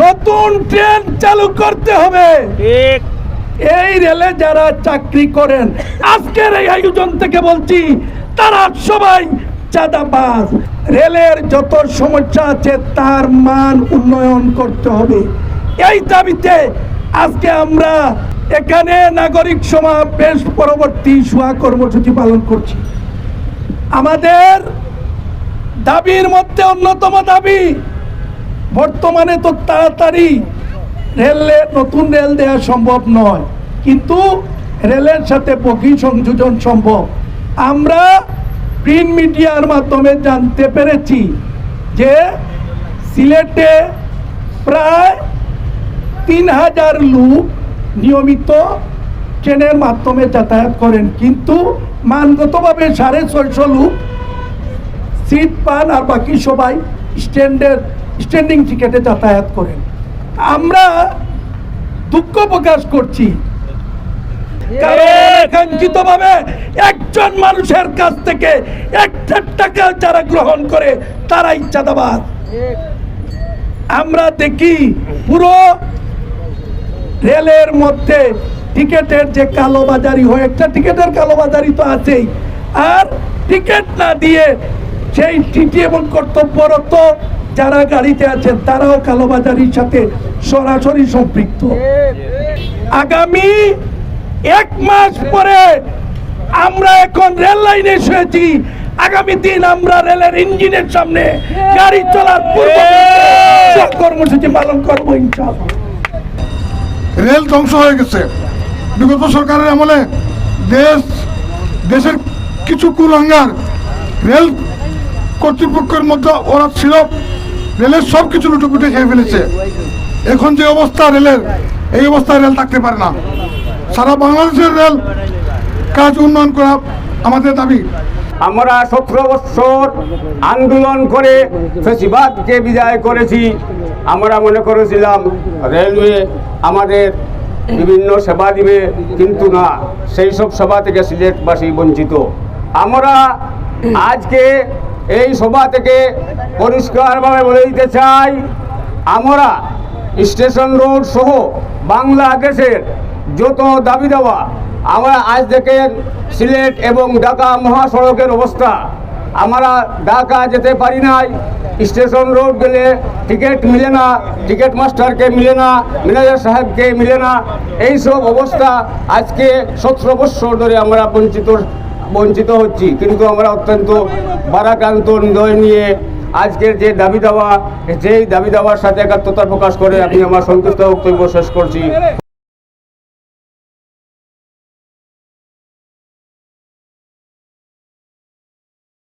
নতুন ট্রেন চালু করতে হবে। এই রেলে যারা চাকরি করেন আজকের এই আয়োজন থেকে বলছি তারা সবাই চাঁদাবাজ। রেলের যত সমস্যা আছে তার মান উন্নয়ন করতে হবে। এই দাবিতে আজকে আমরা এখানে নাগরিক সমাবেশ পরবর্তী সোয়া কর্মসূচি পালন করছি। আমাদের দাবির মধ্যে অন্যতম দাবি বর্তমানে তো তাড়াতাড়ি রেলে, নতুন রেল দেওয়া সম্ভব নয়। কিন্তু রেলের সাথে বগি সংযোজন সম্ভব। আমরা প্রিন্ট মিডিয়ার মাধ্যমে জানতে পেরেছি যে সিলেটে প্রায় তিন হাজার লোক নিয়মিত ট্রেনের মাধ্যমে যাতায়াত করেন। কিন্তু মানগতভাবে সাড়ে ছয়শো লোক সিট পান আর বাকি সবাই স্ট্যান্ডের স্ট্যান্ডিং টিকেটে যাতায়াত করেন। আমরা দুঃখ প্রকাশ করছি। একজন মানুষের কাছ থেকে একটা টাকা যারা গ্রহণ করে, তারাই চাঁদাবাদ আমরা দেখি পুরো রেলের মধ্যে টিকেটের যে কালোবাজারি হয়, একটা টিকেটের কালোবাজারি তো আছেই। আর টিকিট না দিয়ে সেই টিটি এবং কর্তব্যরত যারা গাড়িতে আছেন, তারাও কালোবাজারির সাথে সরাসরি সম্পৃক্ত। আগামী এক মাস পরে আমরা এখন রেল লাইনে শুয়েছি আগামী দিন আমরা রেলের ইঞ্জিনের সামনে গাড়ি চলার পূর্ব কর্মসূচি পালন করব, ইনশাআল্লাহ। রেল ধ্বংস হয়ে গেছে। বিগত সরকারের আমলে দেশ, দেশের কিছু কুলাঙ্গার রেল কর্তৃপক্ষের মধ্যে ওরা ছিল। রেলের সব কিছু লুটোপুটে খেয়ে ফেলেছে। এখন যে অবস্থা রেলের, এই অবস্থায় রেল থাকতে পারে না। সারা বাংলাদেশের রেল কাজ উন্নয়ন করা আমাদের দাবি। আমরা সতেরো বছর আন্দোলন করে ফেসিবাদকে বিদায় করেছি। আমরা মনে করেছিলাম রেলওয়ে আমাদের বিভিন্ন সেবা দিবে, কিন্তু না, সেই সব সেবা থেকে সিলেটবাসী বঞ্চিত। আমরা আজকে এই সভা থেকে পরিষ্কারভাবে বলে দিতে চাই, আমরা স্টেশন রোড সহ বাংলাদেশের যত দাবি দেওয়া আমরা আজ দেখেন সিলেট এবং ঢাকা মহাসড়কের অবস্থা। আমরা ঢাকা যেতে পারি নাই, স্টেশন রোড গেলে টিকিট মিলে না, টিকিট মাস্টারকে মিলে না, ম্যানেজার সাহেবকে মিলে না। এইসব অবস্থা আজকে সতেরো বৎসর ধরে আমরা বঞ্চিত বঞ্চিত হচ্ছি। কিন্তু আমরা অত্যন্ত বারাক্রান্ত হৃদয় নিয়ে আজকের যে দাবি দাওয়া, যেই দাবি দাওয়ার সাথে একাত্মতা প্রকাশ করে আমি আমার সন্তুষ্ট বক্তব্য শেষ করছি।